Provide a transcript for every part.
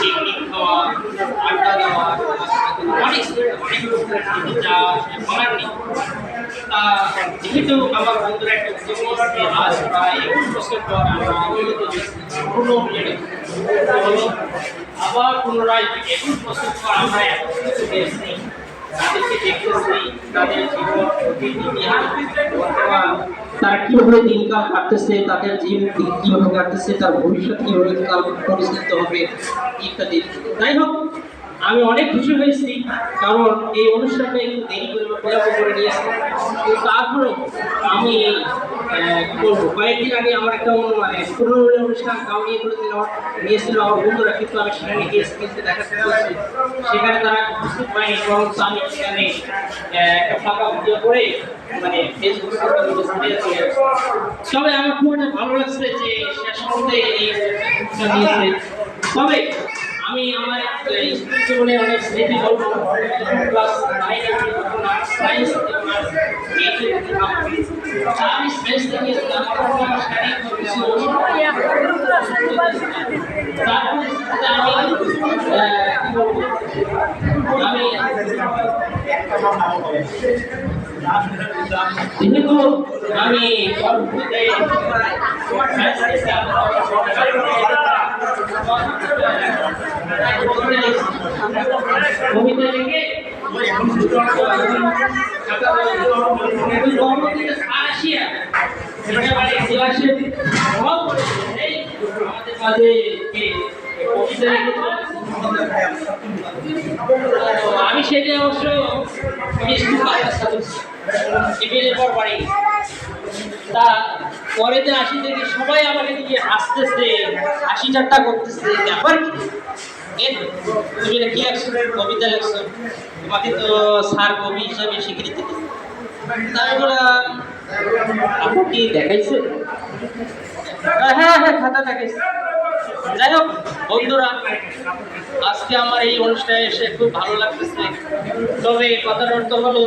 Picnic খাওয়া আড্ডা দেওয়া অনেক অনেক যা বলার নেই যেহেতু আমার বন্ধুরা একটা আজ প্রায় একুশ বছর পর আমরা আবার পুনরায় একুশ বছর পর আমরা একত্রিত হয়েছি তাদেরকে দেখতেছি তাদের জীবন ইতিহাস বর্তমান তারা কীভাবে দিনকাল কাটতেছে, তাদের জীবন কীভাবে কাটতেছে, তার ভবিষ্যৎ কীভাবে কাল পরিচালিত হবে, ইত্যাদি। যাই হোক, আমি অনেক খুশি হয়েছি, কারণ এই অনুষ্ঠানটা একটু দেরি করে করে নিয়েছি। তারপরেও আমি আহ, কি বলব কয়েকদিন আগে আমার একটা মানে পুরনো অনুষ্ঠান কাউ নিয়ে করে দিল নিয়েছিল আমার বন্ধুরা কিন্তু আমি সেখানে গিয়েছি কিন্তু দেখা সেখানে তারা বরং আমি সেখানে একটা ফাঁকা ভিডিও করে মানে ফেসবুক তবে আমার খুব একটা ভালো লাগছে যে শেষ মুহূর্তে তবে আমি আমার জীবনে অনেক স্মৃতি বলব ক্লাস নাইন সায়েন্স আমি সায়েন্স থেকে আমার কোনো শারীরিক কিছু তারপরে আমি আহ, কি বলব আমি যেহেতু আমি পরবর্তীতে science থেকে কবিতা লিখে পরবর্তীতে আসিয়া একেবারে ক্লাসে প্রভাব পড়েছে এই আমাদের মাঝে কে কবিতা লিখেছে তো আমি সেটা অবশ্য টিভির পর বাড়ি তা পরেতে আসি দেখি সবাই আমাকে দিকে আসতেছে হাসি ঠাট্টা করতেছে। ব্যাপার কি? তুমি কি লেখছো? কবিতা লেখছো? তোমাকে তো স্যার কবি হিসাবে স্বীকৃতি তাই বললাম কি দেখাইছে হ্যাঁ হ্যাঁ খাতা দেখাইছে। যাই হোক, বন্ধুরা, আজকে আমার এই অনুষ্ঠানে এসে খুব ভালো লাগতেছে। তবে কথার অর্থ হলো,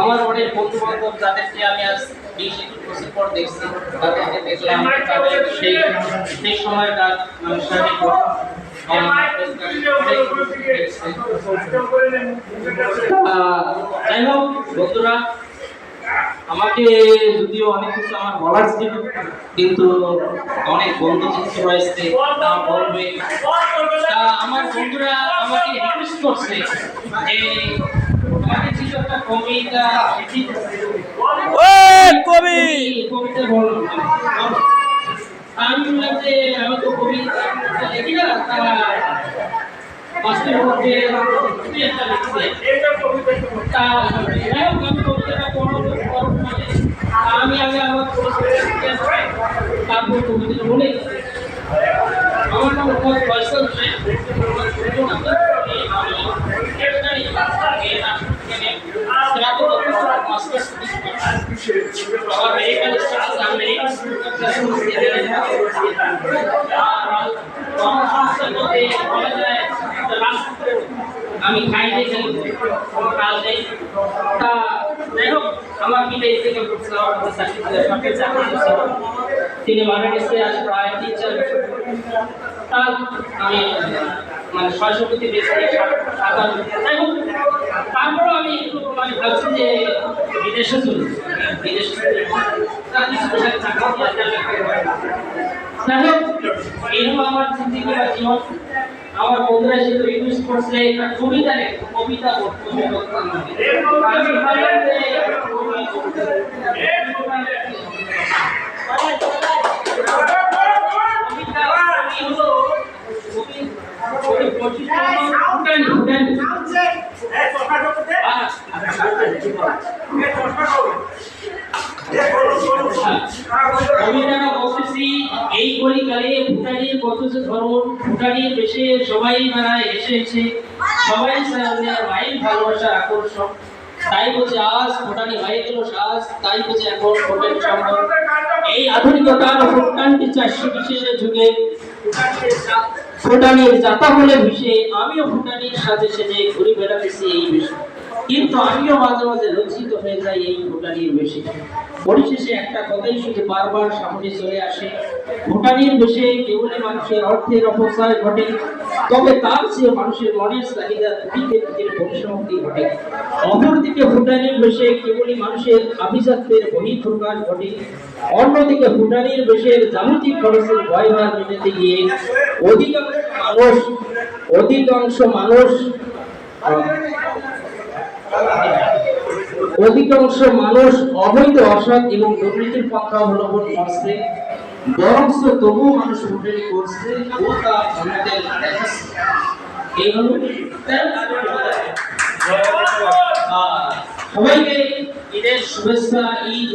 আমার অনেক বন্ধু বান্ধব যাদেরকে আমি আজ বিশ একুশ বছর পর দেখছি, তাদেরকে দেখলাম, তাদের সেই সেই সময়কার অনুষ্ঠানে যাই হোক, বন্ধুরা আমাকে যদিও অনেক কিছু আমার বলার ছিল কিন্তু অনেক বন্ধু যেহেতু রয়েছে তা বলবে। তা আমার বন্ধুরা আমাকে রিকোয়েস্ট করছে যে আমাকে কিছু একটা কবিতা কবি! কবিতা বলো। আমি বললাম যে আমি তো কবিতা লিখি না তা বাস্তবের মধ্যে একটা লিখছে তা যাই হোক আমি কবিতাটা পড়ো পড়ো মানে আমি আগে আমার পরিস্থিতি তারপর কবিতাটা বলে আমার নাম মোহাম্মদ ফয়সাল হোসেন আমার ছোট নাম আমার মেডিকেল স্টাফ মেডিকেল আমি খাই দিয়ে গেলাম কোনো কাজ নেই তা যাই হোক আমার পিতা এসে কেউ করছিল আমার চাকরি সরকারি চাকরি করছিল তিনি মারা গেছে আজ প্রায় তিন চার বছর তা আমি মানে বেশি যাই হোক, তারপরেও আমি মানে ভাবছি যে বিদেশে চলি বিদেশে। যাই আমার জিন্দিগি জীবন। আমার বন্ধুরা যেহেতু রিকোয়েস্ট করছে একটা কবিতা কবিতা আমি হলো কবি কবি পঁচিশ ফুটানি ফুটানি এই বেশে সবাই সবাই ভালোবাসা আকর্ষণ। তাই বুঝে আজ ভুটানি সাজ। তাই বুঝে এখন এই আধুনিকতার ভুটানটি চারশো যুগে ভুটানির যাতা ভিসে, আমিও ভুটানির সাজে সেজে ঘুরে বেড়াতেছি এই বিষয়। কিন্তু আমিও মাঝে মাঝে লজ্জিত হয়ে যাই এই ভুটানির বেশে। পরিশেষে একটা কথাই শুধু বারবার সামনে চলে আসে। ভুটানির বেশে কেবলই মানুষের অর্থের অপচয় ঘটে। তবে তার চেয়ে মানুষের মনের চাহিদা দুটিতে দিকের পরিসমাপ্তি ঘটে। অপরদিকে ভুটানির বেশে কেবলই মানুষের আভিজাত্যের বহিঃপ্রকাশ ঘটে। অন্যদিকে ভুটানির বেশের জ্যামিতিক খরচের ভয়ভার মেটাতে গিয়ে অধিকাংশ মানুষ অধিকাংশ মানুষ অধিকাংশ মানুষ অবৈধ অসৎ এবং দুর্নীতির পন্থা অবলম্বন করছে, বরঞ্চ তবুও মানুষ ভুটানি করছে ও তা সবাইকে ঈদের শুভেচ্ছা, ঈদ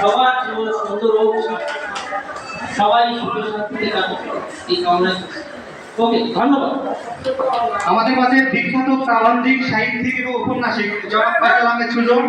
সবার জীবন সুন্দর হোক, সবাই সুখে শান্তিতে কাটুক। এই কামনা আমাদের মাঝে বিখ্যাত প্রাবন্ধিক সাহিত্যিক এবং উপন্যাসিক জনাব সুজন।